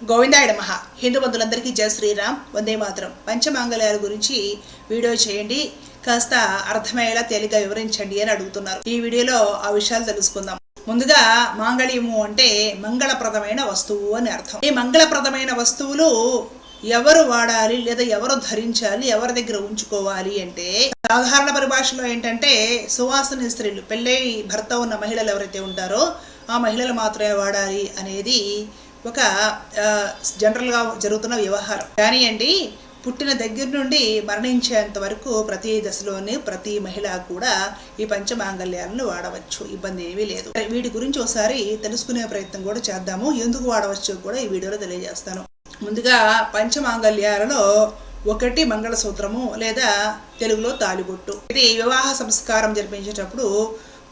గోవిందాయుడ మహా హిందూ బంధువులందరికీ జయ శ్రీరామ్. వందే మాత్రం. పంచమాంగళ్యాల గురించి వీడియో చేయండి. కాస్త అర్థమయ్యేలా తేలిగ్గా వివరించండి అని అడుగుతున్నారు. ఈ వీడియోలో ఆ విషయాలు తెలుసుకుందాం. ముందుగా మాంగళ్యము అంటే మంగళప్రదమైన వస్తువు అని అర్థం. ఈ మంగళప్రదమైన వస్తువులు ఎవరు వాడాలి లేదా ఎవరు ధరించాలి ఎవరి దగ్గర ఉంచుకోవాలి అంటే సాధారణ పరిభాషలో ఏంటంటే సువాసన స్త్రీలు పెళ్ళై భర్త ఉన్న మహిళలు ఎవరైతే ఉంటారో ఆ మహిళలు మాత్రమే వాడాలి అనేది ఒక జనరల్గా జరుగుతున్న వ్యవహారం. కానీ అండి పుట్టిన దగ్గర నుండి మరణించేంత వరకు ప్రతి దశలోనే ప్రతి మహిళ కూడా ఈ పంచమాంగల్యాలను వాడవచ్చు. ఇబ్బంది ఏమీ లేదు. వీటి గురించి ఒకసారి తెలుసుకునే ప్రయత్నం కూడా చేద్దాము. ఎందుకు వాడవచ్చు కూడా ఈ వీడియోలో తెలియజేస్తాను. ముందుగా పంచమాంగల్యాలలో ఒకటి మంగళసూత్రము లేదా తెలుగులో తాలిబొట్టు. ఇది వివాహ సంస్కారం జరిపించేటప్పుడు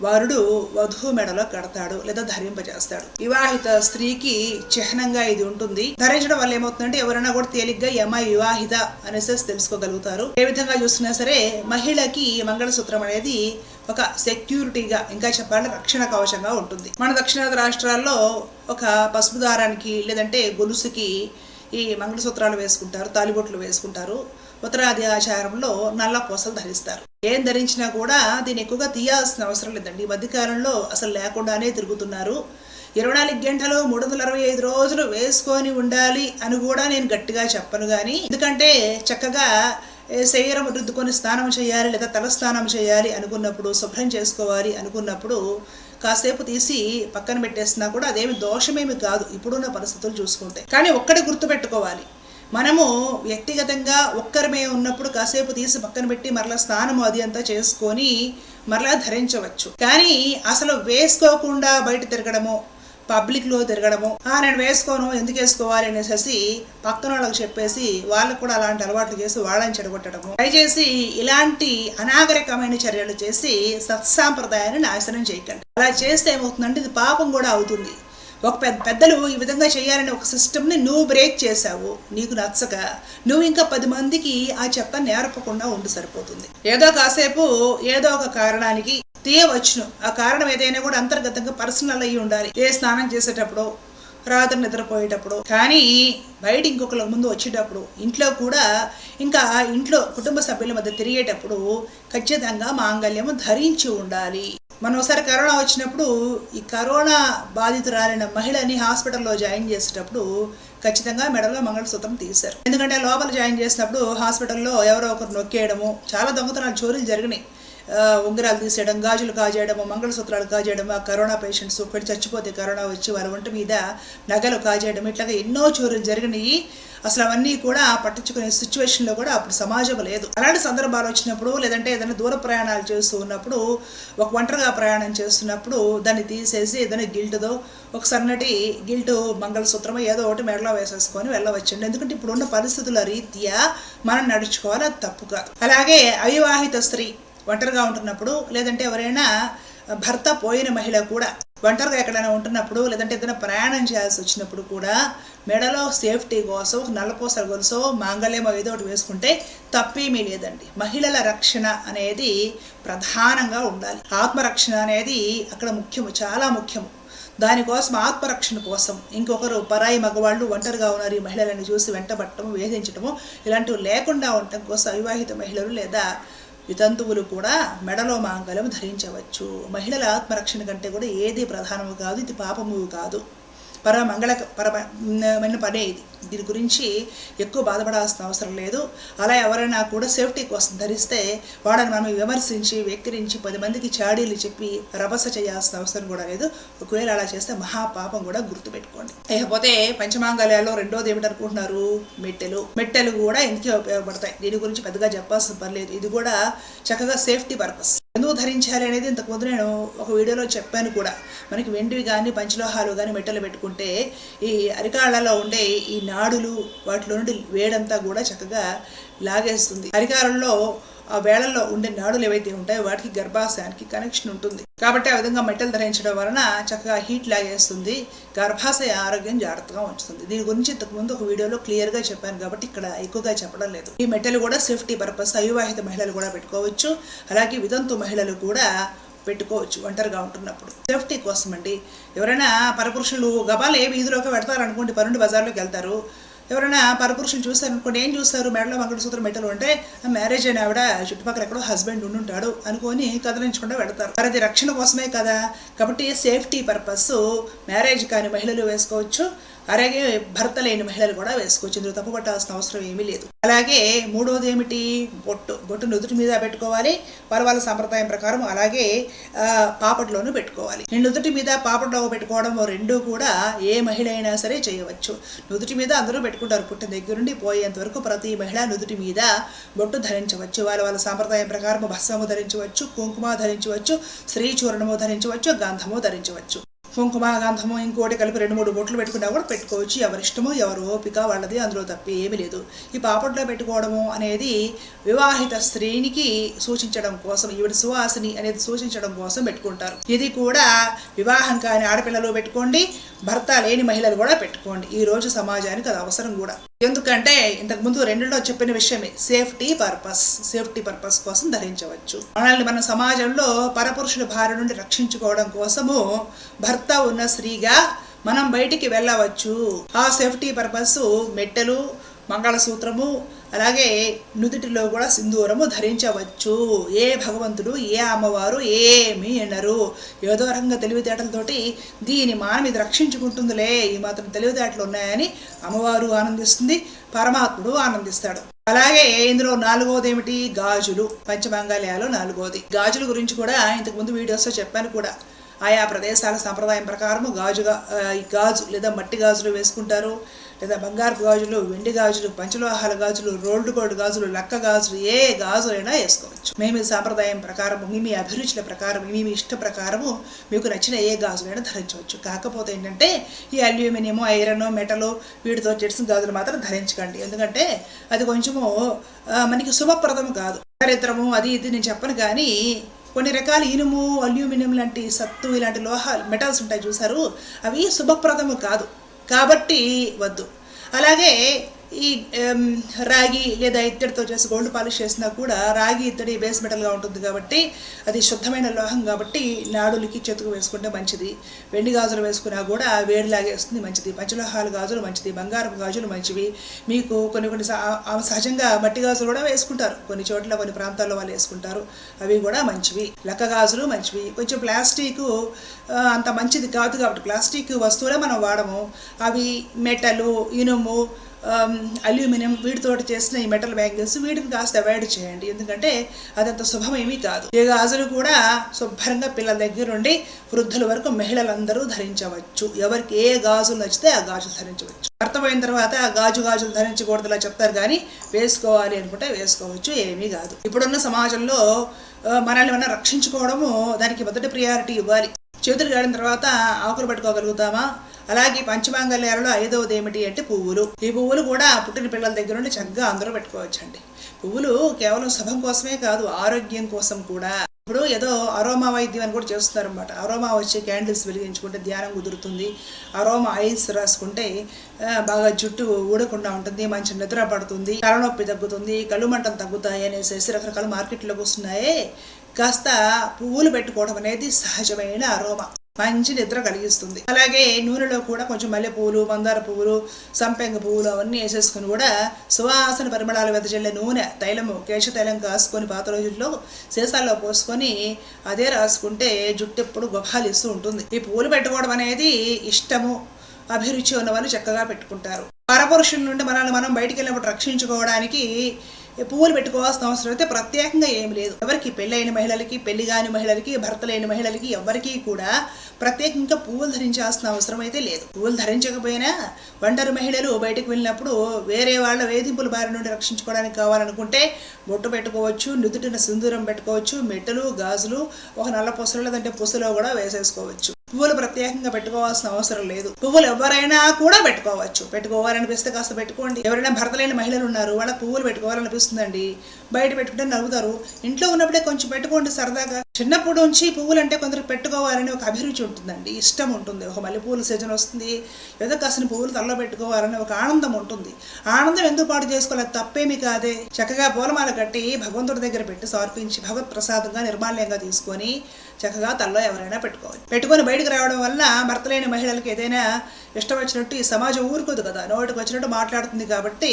వరుడు వధువు మెడలో కడతాడు లేదా ధరింపజేస్తాడు. వివాహిత స్త్రీకి చిహ్నంగా ఇది ఉంటుంది. ధరించడం వల్ల ఏమవుతుందంటే ఎవరైనా కూడా తేలిగ్గా యమ అమ్మాయి వివాహిత అనేసి తెలుసుకోగలుగుతారు. ఏ విధంగా చూసినా సరే మహిళకి మంగళసూత్రం అనేది ఒక సెక్యూరిటీగా ఇంకా చెప్పాలంటే రక్షణ కవచంగా ఉంటుంది. మన దక్షిణాది రాష్ట్రాల్లో ఒక పసుపు దారానికి లేదంటే గొలుసుకి ఈ మంగళసూత్రాలు వేసుకుంటారు తాలిబొట్లు వేసుకుంటారు. ఉత్తరాది ఆచారంలో నల్ల పూసలు ధరిస్తారు. ఏం ధరించినా కూడా దీన్ని ఎక్కువగా తీయాల్సిన అవసరం లేదండి. ఈ మధ్యకాలంలో అసలు లేకుండానే తిరుగుతున్నారు. ఇరవై నాలుగు గంటలు మూడు వందల అరవై ఐదు రోజులు వేసుకొని ఉండాలి అని కూడా నేను గట్టిగా చెప్పను కానీ ఎందుకంటే చక్కగా శరీరం రుద్దుకొని స్నానం చేయాలి లేదా తల స్నానం చేయాలి అనుకున్నప్పుడు శుభ్రం చేసుకోవాలి అనుకున్నప్పుడు కాసేపు తీసి పక్కన పెట్టేసినా కూడా అదేమి దోషమేమి కాదు. ఇప్పుడున్న పరిస్థితులు చూసుకుంటే. కానీ ఒక్కటి గుర్తుపెట్టుకోవాలి. మనము వ్యక్తిగతంగా ఒక్కరిమే ఉన్నప్పుడు కాసేపు తీసి పక్కన పెట్టి మరలా స్నానము అది అంతా చేసుకొని మరలా ధరించవచ్చు. కానీ అసలు వేసుకోకుండా బయట తిరగడము పబ్లిక్లో తిరగడము ఆ నేను వేసుకోను ఎందుకు వేసుకోవాలి అనేసి పక్కన వాళ్ళకి చెప్పేసి వాళ్ళకు కూడా అలాంటి అలవాట్లు చేసి వాళ్ళని చెడగొట్టడము. దయచేసి ఇలాంటి అనాగరికమైన చర్యలు చేసి సత్సాంప్రదాయాన్ని నాశనం చేయకండి. అలా చేస్తే ఏమవుతుందంటే ఇది పాపం కూడా అవుతుంది. ఒక పెద్ద పెద్దలు ఈ విధంగా చేయాలని ఒక సిస్టమ్ని నువ్వు బ్రేక్ చేసావు నీకు నచ్చక నువ్వు ఇంకా పది మందికి ఆ చెత్త నేర్పకుండా ఉండి సరిపోతుంది. ఏదో కాసేపు ఏదో ఒక కారణానికి తీయవచ్చును. ఆ కారణం ఏదైనా కూడా అంతర్గతంగా పర్సనల్ అయ్యి ఉండాలి. ఏ స్నానం చేసేటప్పుడు రాత్రి నిద్రపోయేటప్పుడు కానీ బయట ఇంకొకరి ముందు వచ్చేటప్పుడు ఇంట్లో కూడా ఇంకా ఇంట్లో కుటుంబ సభ్యుల మధ్య తిరిగేటప్పుడు ఖచ్చితంగా మాంగళ్యము ధరించి ఉండాలి. మనం ఒకసారి కరోనా వచ్చినప్పుడు ఈ కరోనా బాధితురాలైన మహిళని హాస్పిటల్లో జాయిన్ చేసేటప్పుడు ఖచ్చితంగా మెడలో మంగళసూత్రం తీశారు. ఎందుకంటే లోపల జాయిన్ చేసినప్పుడు హాస్పిటల్లో ఎవరో ఒకరు నొక్కేయడము చాలా దొంగతనాలు చోరీలు జరిగినాయి. ఉంగరాలు తీసేయడం గాజులు కాజేయడము మంగళసూత్రాలు కాజేయడం ఆ కరోనా పేషెంట్స్ ఒకటి చచ్చిపోతే కరోనా వచ్చి వారి ఒంటి మీద నగలు కాజేయడం ఇట్లాగా ఎన్నో చోరులు జరిగినాయి. అసలు అవన్నీ కూడా పట్టించుకునే సిచ్యువేషన్లో కూడా అప్పుడు సమాజం లేదు. అలాంటి సందర్భాలు వచ్చినప్పుడు లేదంటే ఏదైనా దూర ప్రయాణాలు చేస్తూ ఉన్నప్పుడు ఒక ఒంటరిగా ప్రయాణం చేస్తున్నప్పుడు దాన్ని తీసేసి ఏదైనా గిల్ట్దో ఒక సన్నటి గిల్ట్ మంగళసూత్రమో ఏదో ఒకటి మెడలో వేసేసుకొని వెళ్ళవచ్చండి. ఎందుకంటే ఇప్పుడున్న పరిస్థితుల రీత్యా మనం నడుచుకోవాలి అది తప్పు కాదు అలాగే అవివాహిత స్త్రీ ఒంటరిగా ఉంటున్నప్పుడు లేదంటే ఎవరైనా భర్త పోయిన మహిళ కూడా ఒంటరిగా ఎక్కడైనా ఉంటున్నప్పుడు లేదంటే ఏదైనా ప్రయాణం చేయాల్సి వచ్చినప్పుడు కూడా మెడలో సేఫ్టీ కోసం ఒక నల్లపూసల గొలుసో మాంగళ్యమో ఏదో ఒకటి వేసుకుంటే తప్పేమీ లేదండి. మహిళల రక్షణ అనేది ప్రధానంగా ఉండాలి. ఆత్మరక్షణ అనేది అక్కడ ముఖ్యము చాలా ముఖ్యము. దానికోసం ఆత్మరక్షణ కోసం ఇంకొకరు పరాయి మగవాళ్ళు ఒంటరిగా ఉన్నారు ఈ మహిళలను చూసి వెంటబట్టము వేధించడము ఇలాంటివి లేకుండా ఉండటం కోసం అవివాహిత మహిళలు లేదా వితంతువులు కూడా మెడలో మాంగళ్యం ధరించవచ్చు. మహిళల ఆత్మరక్షణ కంటే కూడా ఏది ప్రధానము కాదు ఇది పాపము కాదు. పరమంగళ పరమైన పనే ఇది. దీని గురించి ఎక్కువ బాధపడాల్సిన అవసరం లేదు. అలా ఎవరైనా కూడా సేఫ్టీ కోసం ధరిస్తే వాళ్ళని మనం విమర్శించి వెక్కిరించి పది మందికి చాడీలు చెప్పి రభస చేయాల్సిన అవసరం కూడా లేదు. ఒకవేళ అలా చేస్తే మహాపాపం కూడా గుర్తుపెట్టుకోండి. లేకపోతే పంచమాంగళ్యాల్లో రెండోది ఏమిటనుకుంటున్నారు మెట్టెలు. మెట్టెలు కూడా ఇందుకే ఉపయోగపడతాయి. దీని గురించి పెద్దగా చెప్పాల్సిన పర్లేదు ఇది కూడా చక్కగా సేఫ్టీ పర్పస్. ఎందుకు ధరించాలి అనేది ఇంతకుముందు నేను ఒక వీడియోలో చెప్పాను కూడా. మనకి వెండివి కానీ పంచలోహాలు కానీ మెట్టలు పెట్టుకుంటే ఈ అరికాళ్ళలో ఉండే ఈ నాడులు వాటిలో నుండి వేడంతా కూడా చక్కగా లాగేస్తుంది. అరికాలంలో ఆ వేళల్లో ఉండే నాడులు ఏవైతే ఉంటాయో వాటికి గర్భాశయానికి కనెక్షన్ ఉంటుంది. కాబట్టి ఆ విధంగా మెట్టలు ధరించడం వలన చక్కగా హీట్ లాగేస్తుంది గర్భాశయ ఆరోగ్యం జాగ్రత్తగా ఉంచుతుంది. దీని గురించి ఇంతకు ముందు ఒక వీడియోలో క్లియర్గా చెప్పాను కాబట్టి ఇక్కడ ఎక్కువగా చెప్పడం లేదు. ఈ మెట్టలు కూడా సేఫ్టీ పర్పస్ అవివాహిత మహిళలు కూడా పెట్టుకోవచ్చు. అలాగే వితంతు మహిళలు కూడా పెట్టుకోవచ్చు ఒంటరిగా ఉంటున్నప్పుడు. సేఫ్టీ కోసం అండి ఎవరైనా పరపురుషులు గబాలు ఏ వీధిలోకి పెడతారు అనుకోండి పన్నెండు బజార్లోకి వెళ్తారు. ఎవరైనా పరపురుషులు చూస్తారనుకోండి ఏం చూస్తారు? మెడలో మంగళసూత్రం మెట్టలు ఆ మ్యారేజ్ అయిన ఆవిడ చుట్టుపక్కల ఎక్కడో హస్బెండ్ ఉండుంటాడు అనుకొని కదిలించకుండా పెడతారు మరి అది రక్షణ కోసమే కదా. కాబట్టి సేఫ్టీ పర్పస్ మ్యారేజ్ కాని మహిళలు వేసుకోవచ్చు. అలాగే భర్త లేని మహిళలు కూడా వేసుకోవచ్చు. ఇందులో తప్పు పట్టాల్సిన అవసరం ఏమీ లేదు. అలాగే మూడోది ఏమిటి? బొట్టు బొట్టు నుదుటి మీద పెట్టుకోవాలి. వాళ్ళ వాళ్ళ సంప్రదాయం ప్రకారం అలాగే పాపట్లోనూ పెట్టుకోవాలి. నుదుటి మీద పాపట్లో పెట్టుకోవడం రెండు కూడా ఏ మహిళ అయినా సరే చేయవచ్చు. నుదుటి మీద అందరూ పెట్టుకుంటారు. పుట్టిన దగ్గర నుండి పోయేంత వరకు ప్రతి మహిళ నుదుటి మీద బొట్టు ధరించవచ్చు. వాళ్ళ వాళ్ళ సాంప్రదాయం ప్రకారం భస్మము ధరించవచ్చు కుంకుమ ధరించవచ్చు శ్రీ చూర్ణము ధరించవచ్చు గంధము ధరించవచ్చు. కుంకుమ గంధము ఇంకోటి కలిపి రెండు మూడు బొట్లు పెట్టుకున్నా కూడా పెట్టుకోవచ్చు. ఎవరి ఇష్టము ఎవరు ఓపిక వాళ్ళది అందులో తప్పి ఏమీ లేదు. ఈ పాపట్లో పెట్టుకోవడము అనేది వివాహిత స్త్రీనికి సూచించడం కోసం ఈవిడ సువాసిని అనేది సూచించడం కోసం పెట్టుకుంటారు. ఇది కూడా వివాహం కాని ఆడపిల్లలు పెట్టుకోండి భర్త లేని మహిళలు కూడా పెట్టుకోండి. ఈ రోజు సమాజానికి అది అవసరం కూడా. ఎందుకంటే ఇంతకు ముందు రెండులో చెప్పిన విషయమే సేఫ్టీ పర్పస్ సేఫ్టీ పర్పస్ కోసం ధరించవచ్చు. మనల్ని మన సమాజంలో పరపురుషుల భార్య నుండి రక్షించుకోవడం కోసము భర్త ఉన్న స్త్రీగా మనం బయటికి వెళ్ళవచ్చు. ఆ సేఫ్టీ పర్పస్ మెట్టెలు మంగళసూత్రము అలాగే నుదుటిలో కూడా సింధూరము ధరించవచ్చు. ఏ భగవంతుడు ఏ అమ్మవారు ఏమీ ఎన్నరు ఏదో రకంగా తెలివితేటలతోటి దీని మానం ఇది రక్షించుకుంటుందిలే. ఈ మాత్రం తెలివితేటలు ఉన్నాయని అమ్మవారు ఆనందిస్తుంది పరమాత్ముడు ఆనందిస్తాడు. అలాగే ఇందులో నాలుగోది ఏమిటి? గాజులు. పంచమంగాలయాలు నాలుగోది గాజుల గురించి కూడా ఇంతకు ముందు వీడియోస్లో చెప్పాను కూడా. ఆయా ప్రదేశాల సంప్రదాయం ప్రకారము గాజుగా ఈ గాజు లేదా మట్టి గాజులు వేసుకుంటారు. లేదా బంగారు గాజులు వెండి గాజులు పంచలోహాల గాజులు రోల్డ్ గోల్డ్ గాజులు లక్క గాజులు ఏ గాజులైనా వేసుకోవచ్చు. మేము సాంప్రదాయం ప్రకారం మీ మీ అభిరుచుల ప్రకారం మీ మీ ఇష్ట ప్రకారము మీకు నచ్చిన ఏ గాజులైనా ధరించవచ్చు. కాకపోతే ఏంటంటే ఈ అల్యూమినియం ఐరన్ మెటల్ వీటితో చేసిన గాజులు మాత్రం ధరించకండి. ఎందుకంటే అది కొంచెము మనకి శుభప్రదము కాదు. చారిత్రము అది ఇది నేను చెప్పను కానీ కొన్ని రకాల ఇనుము అల్యూమినియం లాంటి సత్తు ఇలాంటి లోహాలు మెటల్స్ ఉంటాయి చూసారు అవి శుభప్రదము కాదు. కాబట్టి వద్దు. అలాగే ఈ రాగి లేదా ఇత్తడితో చేసి గోల్డ్ పాలిష్ చేసినా కూడా రాగి ఇత్తడి బేస్ మెటల్గా ఉంటుంది కాబట్టి అది శుద్ధమైన లోహం కాబట్టి నాడులకి చెతుకు వేసుకుంటే మంచిది. వెండి గాజులు వేసుకున్నా కూడా వేడి లాగేస్తుంది మంచిది. పంచలోహాలు గాజులు మంచిది బంగారం గాజులు మంచివి. మీకు కొన్ని కొన్ని సహజంగా మట్టి గాజులు కూడా వేసుకుంటారు. కొన్ని చోట్ల కొన్ని ప్రాంతాల్లో వాళ్ళు వేసుకుంటారు. అవి కూడా మంచివి. లక్క గాజులు మంచివి. కొంచెం ప్లాస్టిక్ అంత మంచిది కాదు కాబట్టి ప్లాస్టిక్ వస్తువులే మనం వాడము. అవి మెటలు ఇనుము Um, అల్యూమినియం వీటితోటి చేసిన ఈ మెటల్ బ్యాంగిల్స్ వీటిని కాస్త అవాయిడ్ చేయండి. ఎందుకంటే అదంత శుభమేమీ కాదు. ఈ గాజులు కూడా శుభ్రంగా పిల్లల దగ్గర నుండి వృద్ధుల వరకు మహిళలందరూ ధరించవచ్చు. ఎవరికి ఏ గాజులు నచ్చితే ఆ గాజులు ధరించవచ్చు. అర్థమైన తర్వాత ఆ గాజు గాజులు ధరించకూడదు ఇలా చెప్తారు కానీ వేసుకోవాలి అనుకుంటే వేసుకోవచ్చు ఏమీ కాదు. ఇప్పుడున్న సమాజంలో మనల్ని మనం రక్షించుకోవడము దానికి మొదటి ప్రియారిటీ ఇవ్వాలి. చేతులు గాడిన తర్వాత ఆకులు పట్టుకోగలుగుతామా? అలాగే పంచమాంగళ్యాలలో ఐదవది ఏమిటి అంటే పువ్వులు. ఈ పువ్వులు కూడా పుట్టిన పిల్లల దగ్గర నుండి చక్కగా అందరూ పెట్టుకోవచ్చండి. పువ్వులు కేవలం శుభం కోసమే కాదు ఆరోగ్యం కోసం కూడా. ఇప్పుడు ఏదో అరోమా వైద్యం అని కూడా చేస్తున్నారు అనమాట అరోమా వచ్చి క్యాండిల్స్ వెలిగించుకుంటే ధ్యానం కుదురుతుంది. అరోమా ఐస్ రాసుకుంటే బాగా జుట్టు ఊడకుండా ఉంటుంది మంచి నిద్ర పడుతుంది తలనొప్పి తగ్గుతుంది కళ్ళు మంటలు తగ్గుతాయి అనేసి రకరకాల మార్కెట్లోకి వస్తున్నాయే. కాస్త పువ్వులు పెట్టుకోవడం అనేది సహజమైన అరోమా. మంచి నిద్ర కలిగిస్తుంది. అలాగే నూనెలో కూడా కొంచెం మల్లె పువ్వులు మందార పువ్వులు సంపెంగ పువ్వులు అవన్నీ వేసేసుకుని కూడా సువాసన పరిమళాలు వెదజల్లే నూనె తైలము కేశ తైలం కాసుకొని పాత రోజుల్లో సీసాల్లో పోసుకొని అదే రాసుకుంటే జుట్టు ఎప్పుడు గొప్పలిస్తూ ఉంటుంది. ఈ పువ్వులు పెట్టుకోవడం అనేది ఇష్టము అభిరుచి ఉన్న వాళ్ళు చక్కగా పెట్టుకుంటారు. పరపురుషుల నుండి మనల్ని మనం బయటికి వెళ్ళినప్పుడు రక్షించుకోవడానికి పువ్వులు పెట్టుకోవాల్సిన అవసరం అయితే ప్రత్యేకంగా ఏమి లేదు. ఎవరికి పెళ్ళైన మహిళలకి పెళ్ళి కాని మహిళలకి భర్త లేని మహిళలకి ఎవరికి కూడా ప్రత్యేకంగా పువ్వులు ధరించాల్సిన అవసరం అయితే లేదు. పువ్వులు ధరించకపోయినా ఒంటరి మహిళలు బయటకు వెళ్ళినప్పుడు వేరే వాళ్ళ వేధింపుల బారి నుండి రక్షించుకోవడానికి కావాలనుకుంటే బొట్టు పెట్టుకోవచ్చు నుదుటిన సింధూరం పెట్టుకోవచ్చు మెట్టలు గాజులు ఒక నల్ల పొసలు లేదంటే పుసలో కూడా వేసేసుకోవచ్చు. పువ్వులు ప్రత్యేకంగా పెట్టుకోవాల్సిన అవసరం లేదు. పువ్వులు ఎవరైనా కూడా పెట్టుకోవచ్చు. పెట్టుకోవాలనిపిస్తే కాస్త పెట్టుకోండి. ఎవరైనా భర్త లేని మహిళలు ఉన్నారు వాళ్ళ పువ్వులు పెట్టుకోవాలనిపిస్తుందండి. బయట పెట్టుకుంటే నవ్వుతారు. ఇంట్లో ఉన్నప్పుడే కొంచెం పెట్టుకోండి సరదాగా. చిన్నప్పటి నుంచి పువ్వులు అంటే కొందరు పెట్టుకోవాలని ఒక అభిరుచి ఉంటుందండి. ఇష్టం ఉంటుంది. ఒక మల్లెపూల సీజన్ వస్తుంది. ఏదో కాసిన పువ్వులు తలలో పెట్టుకోవాలని ఒక ఆనందం ఉంటుంది. ఆనందం ఎందుకు పాటు చేసుకోలేదు తప్పేమి కాదే. చక్కగా పూలమాల కట్టి భగవంతుడి దగ్గర పెట్టి సమర్పించి భగవత్ ప్రసాదంగా నిర్మాల్యంగా తీసుకొని చక్కగా తలలో ఎవరైనా పెట్టుకోవాలి. పెట్టుకొని బయటకు రావడం వల్ల భర్త లేని మహిళలకు ఏదైనా ఇష్టం వచ్చినట్టు ఈ సమాజం ఊరుకోదు కదా. నోటికి వచ్చినట్టు మాట్లాడుతుంది కాబట్టి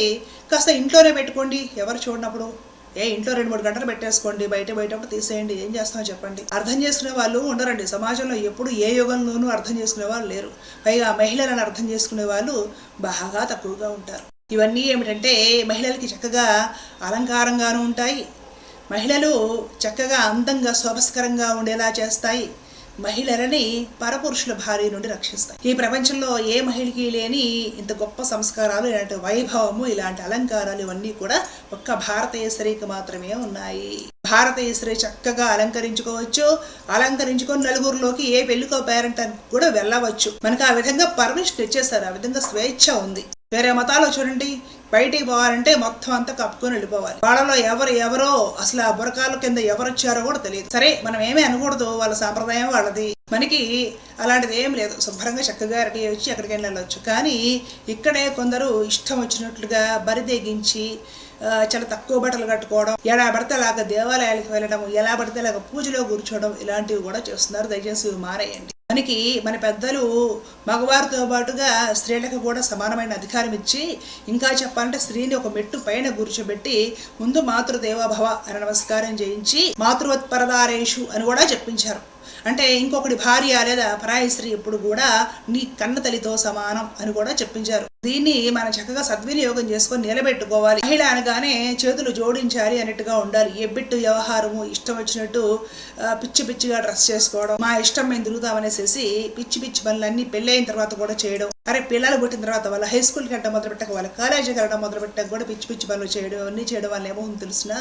కాస్త ఇంట్లోనే పెట్టుకోండి. ఎవరు చూడనప్పుడు ఏ ఇంట్లో రెండు మూడు గంటలు పెట్టేసుకోండి బయట బయట తీసేయండి ఏం చేస్తామో చెప్పండి. అర్థం చేసుకునే వాళ్ళు ఉండరండి. సమాజంలో ఎప్పుడు ఏ యుగంలోనూ అర్థం చేసుకునే వాళ్ళు లేరు. పైగా మహిళలను అర్థం చేసుకునే వాళ్ళు బాగా తక్కువగా ఉంటారు. ఇవన్నీ ఏమిటంటే మహిళలకి చక్కగా అలంకారంగాను ఉంటాయి. మహిళలు చక్కగా అందంగా శోభస్కరంగా ఉండేలా చేస్తాయి. మహిళలని పరపురుషుల భార్య నుండి రక్షిస్తాయి. ఈ ప్రపంచంలో ఏ మహిళకి లేని ఇంత గొప్ప సంస్కారాలు ఇలాంటి వైభవము ఇలాంటి అలంకారాలు ఇవన్నీ కూడా ఒక్క భారతీయ స్త్రీకి మాత్రమే ఉన్నాయి. భారతీయ స్త్రీ చక్కగా అలంకరించుకోవచ్చు. అలంకరించుకొని నలుగురిలోకి ఏ పెళ్ళికో పేరెంట్ కూడా వెళ్ళవచ్చు. మనకు ఆ విధంగా పర్మిషన్ ఇచ్చేస్తారు. ఆ విధంగా స్వేచ్ఛ ఉంది. వేరే మతాలో చూడండి. బయటికి పోవాలంటే మొత్తం అంతా కప్పుకొని వెళ్ళిపోవాలి. వాళ్ళలో ఎవరు ఎవరో అసలు ఆ బురకాల కింద ఎవరు వచ్చారో కూడా తెలియదు. సరే మనం ఏమీ అనకూడదు. వాళ్ళ సాంప్రదాయం వాళ్ళది. మనకి అలాంటిది ఏం లేదు. శుభ్రంగా చక్కగా రెడీ వచ్చి ఎక్కడికి వెళ్ళొచ్చు. కానీ ఇక్కడే కొందరు ఇష్టం వచ్చినట్లుగా బరిదెగించి చాలా తక్కువ బట్టలు కట్టుకోవడం ఎలా పడితే అలాగ దేవాలయాలకు వెళ్ళడం ఎలా పడితే అలాగ పూజలో కూర్చోవడం ఇలాంటివి కూడా చేస్తున్నారు. దయచేసి ఇవి మానేయండి మనకి మన పెద్దలు మగవారితో పాటుగా స్త్రీలకు కూడా సమానమైన అధికారం ఇచ్చి ఇంకా చెప్పాలంటే స్త్రీని ఒక మెట్టు పైన కూర్చోబెట్టి ముందు మాతృదేవభవ అని నమస్కారం చేయించి మాతృవత్పరదారేషు అని కూడా చెప్పించారు. అంటే ఇంకొకటి భార్య లేదా పరాయి స్త్రీ ఎప్పుడు కూడా నీ కన్న తల్లితో సమానం అని కూడా చెప్పించారు. దీన్ని మనం చక్కగా సద్వినియోగం చేసుకొని నిలబెట్టుకోవాలి. మహిళ అనగానే చేతులు జోడించాలి అన్నట్టుగా ఉండాలి. ఎబ్బిట్టు వ్యవహారము ఇష్టం వచ్చినట్టు పిచ్చి పిచ్చిగా డ్రెస్ చేసుకోవడం మా ఇష్టం మేము తిరుగుతామనేసేసి పిచ్చి పిచ్చి పనులన్నీ పెళ్ళైన తర్వాత కూడా చేయడం. అరే పిల్లలు పుట్టిన తర్వాత వాళ్ళ హై స్కూల్కి వెళ్ళడం మొదలు పెట్టక వాళ్ళ కాలేజీకి వెళ్ళడం మొదలు పెట్టక కూడా పిచ్చి పిచ్చి పనులు చేయడం అన్నీ చేయడం వల్ల ఏమవుతుంది తెలిసిన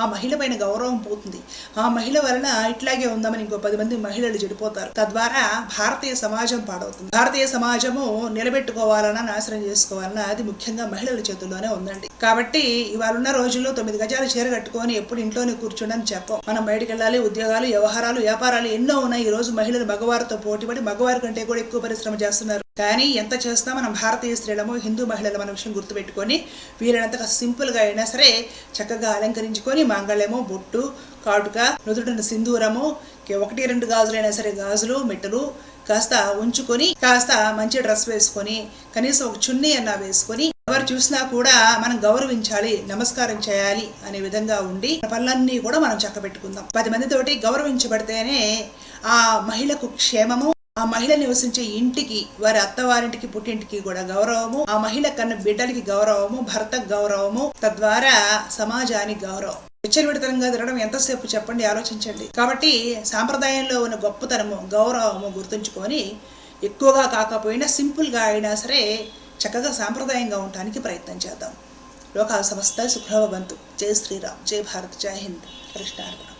ఆ మహిళ పైన గౌరవం పోతుంది. ఆ మహిళ వలన ఇట్లాగే ఉందామని ఇంకో పది మంది మహిళలు చెడిపోతారు. తద్వారా భారతీయ సమాజం పాడవుతుంది. భారతీయ సమాజము నిలబెట్టుకోవాలన్నా నాశనం చేసుకోవాలన్నా అది ముఖ్యంగా మహిళల చేతుల్లోనే ఉందండి. కాబట్టి ఇవాళ ఉన్న రోజుల్లో తొమ్మిది గజాలు చీర కట్టుకొని ఎప్పుడు ఇంట్లోనే కూర్చోండి చెప్పం. మనం బయటికి వెళ్ళాలి ఉద్యోగాలు వ్యవహారాలు వ్యాపారాలు ఎన్నో ఉన్నాయి. ఈ రోజు మహిళలు మగవారితో పోటీపడి మగవారి కంటే కూడా ఎక్కువ పరిశ్రమ చేస్తున్నారు. కానీ ఎంత చేసినా మనం భారతీయ స్త్రీలము హిందూ మహిళల మన విషయం గుర్తుపెట్టుకొని వీలైనంతగా సింపుల్గా అయినా సరే చక్కగా అలంకరించుకొని మాంగళ్యము బొట్టు కాటుక నుదుటిన సింధూరము ఒకటి రెండు గాజులైనా సరే గాజులు మెట్టలు కాస్త ఉంచుకొని కాస్త మంచి డ్రెస్ వేసుకొని కనీసం ఒక చున్నీ అన్న వేసుకొని ఎవరు చూసినా కూడా మనం గౌరవించాలి నమస్కారం చేయాలి అనే విధంగా ఉండి పనులన్నీ కూడా మనం చక్కబెట్టుకుందాం. పది మందితోటి గౌరవించబడితేనే ఆ మహిళకు క్షేమము ఆ మహిళ నివసించే ఇంటికి వారి అత్తవారింటికి పుట్టింటికి కూడా గౌరవము. ఆ మహిళ కన్న బిడ్డలకి గౌరవము భర్తకు గౌరవము తద్వారా సమాజానికి గౌరవం. విచ్చలవిడతనంగా తిరగడం ఎంతసేపు చెప్పండి ఆలోచించండి. కాబట్టి సాంప్రదాయంలో ఉన్న గొప్పతనము గౌరవము గుర్తుంచుకొని ఎక్కువగా కాకపోయినా సింపుల్గా అయినా సరే చక్కగా సాంప్రదాయంగా ఉండటానికి ప్రయత్నం చేద్దాం. లోకాల సమస్త సుఖభవంతు. జై శ్రీరామ్. జై భారత్. జై హింద్. కృష్ణార్పణ.